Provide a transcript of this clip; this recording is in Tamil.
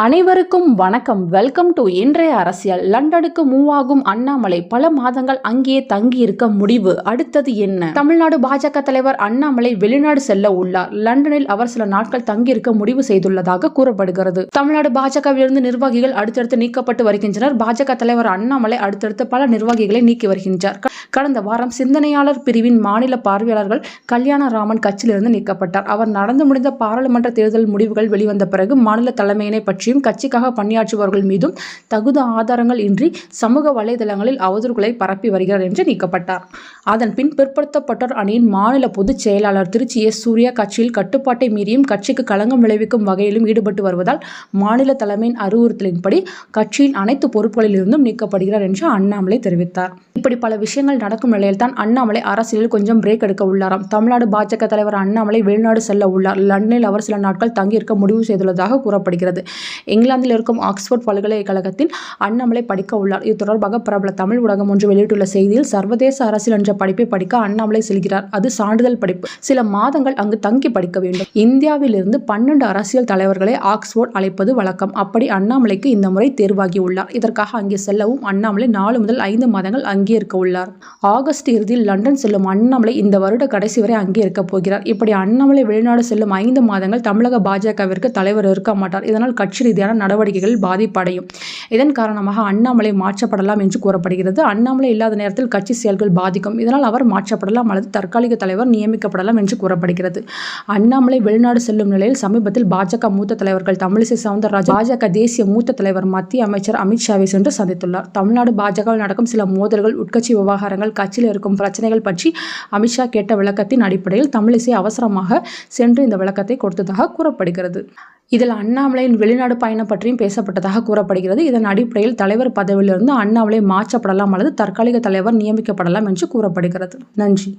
அனைவருக்கும் வணக்கம். வெல்கம் டு இன்றைய அரசியல். லண்டனுக்கு மூவாகும் அண்ணாமலை. பல மாதங்கள் அங்கேயே தங்கி இருக்க முடிவு. அடுத்தது என்ன? தமிழ்நாடு பாஜக தலைவர் அண்ணாமலை வெளிநாடு செல்ல உள்ளார். லண்டனில் அவர் சில நாட்கள் தங்கியிருக்க முடிவு செய்துள்ளதாக கூறப்படுகிறது. தமிழ்நாடு பாஜகவிலிருந்து நிர்வாகிகள் அடுத்தடுத்து நீக்கப்பட்டு வருகின்றனர். பாஜக தலைவர் அண்ணாமலை அடுத்தடுத்து பல நிர்வாகிகளை நீக்கி வருகின்றார். கடந்த வாரம் சிந்தனையாளர் பிரிவின் மாநில பார்வையாளர்கள் கல்யாணராமன் கட்சியிலிருந்து நீக்கப்பட்டார். அவர் நடந்து முடிந்த பாராளுமன்ற தேர்தல் முடிவுகள் வெளிவந்த பிறகு மாநில தலைமையினை பற்றியும் கட்சிக்காக பணியாற்றுபவர்கள் மீதும் தகுந்த ஆதாரங்கள் இன்றி சமூக வலைதளங்களில் அவதூறுகளை பரப்பி வருகிறார் என்று நீக்கப்பட்டார். அதன் பின் பிற்படுத்தப்பட்டோர் அணியின் மாநில பொதுச் செயலாளர் திருச்சி எஸ் சூர்யா கட்சியில் கட்டுப்பாட்டை மீறியும் கட்சிக்கு களங்கம் விளைவிக்கும் வகையிலும் ஈடுபட்டு வருவதால் மாநில தலைமையின் அறிவுறுத்தலின்படி கட்சியின் அனைத்து பொறுப்புகளிலிருந்தும் நீக்கப்படுகிறார் என்று அண்ணாமலை தெரிவித்தார். இப்படி பல விஷயங்கள் நடக்கும் நிலையில் தான் அண்ணாமலை அரசியலில் கொஞ்சம் பிரேக் எடுக்க உள்ளாராம். தமிழ்நாடு பாஜக தலைவர் அண்ணாமலை வெளிநாடு செல்ல உள்ளார். லண்டனில் அவர் சில நாட்கள் தங்கியிருக்க முடிவு செய்துள்ளதாக கூறப்படுகிறது. இங்கிலாந்தில் இருக்கும் ஆக்ஸ்போர்ட் பல்கலைக்கழகத்தில் அண்ணாமலை படிக்க உள்ளார். இது தொடர்பாக பிரபல தமிழ் ஊடகம் ஒன்று வெளியிட்டுள்ள செய்தியில் சர்வதேச அரசியல் என்ற படிப்பை படிக்க அண்ணாமலை செல்கிறார். அது சான்றிதழ் படிப்பு. சில மாதங்கள் அங்கு தங்கி படிக்க வேண்டும். இந்தியாவிலிருந்து பன்னெண்டு அரசியல் தலைவர்களை ஆக்ஸ்போர்ட் அழைப்பது வழக்கம். அப்படி அண்ணாமலைக்கு இந்த முறை தேர்வாகி உள்ளார். இதற்காக அங்கே செல்லவும் அண்ணாமலை நாலு முதல் ஐந்து மாதங்கள் அங்கே அங்கே இருக்க உள்ளார். ஆகஸ்ட் இறுதியில் லண்டன் செல்லும் அண்ணாமலை இந்த வருட கடைசி வரை அங்கே இருக்க போகிறார். இப்படி அண்ணாமலை வெளிநாடு செல்லும் ஐந்து மாதங்கள் தமிழக பாஜகவிற்கு தலைவர் இருக்க மாட்டார். இதனால் கட்சி ரீதியான நடவடிக்கைகள் பாதிப்படையும். இதன் காரணமாக அண்ணாமலை மாற்றப்படலாம் என்று கூறப்படுகிறது. அண்ணாமலை இல்லாத நேரத்தில் கட்சி செயல்கள் பாதிக்கும். இதனால் அவர் மாற்றப்படலாம் அல்லது தற்காலிக தலைவர் நியமிக்கப்படலாம் என்று கூறப்படுகிறது. அண்ணாமலை வெளிநாடு செல்லும் நிலையில் சமீபத்தில் பாஜக மூத்த தலைவர்கள் தமிழிசை சவுந்தரராஜன் பாஜக தேசிய மூத்த தலைவர் மத்திய அமைச்சர் அமித்ஷாவை சென்று சந்தித்துள்ளார். தமிழ்நாடு பாஜகவில் நடக்கும் சில மோதல்கள் உட்கட்சி விவகாரங்கள் கட்சியில் இருக்கும் பிரச்சனைகள் பற்றி அமித்ஷா கேட்ட விளக்கத்தின் அடிப்படையில் தமிழிசை அவசரமாக சென்று இந்த விளக்கத்தை கொடுத்ததாக கூறப்படுகிறது. இதில் அண்ணாமலையின் வெளிநாடு பயணம் பற்றியும் பேசப்பட்டதாக கூறப்படுகிறது. இதன் அடிப்படையில் தலைவர் பதவியிலிருந்து அண்ணாமலை மாற்றப்படலாம் அல்லது தற்காலிக தலைவர் நியமிக்கப்படலாம் என்று கூறப்படுகிறது. நன்றி.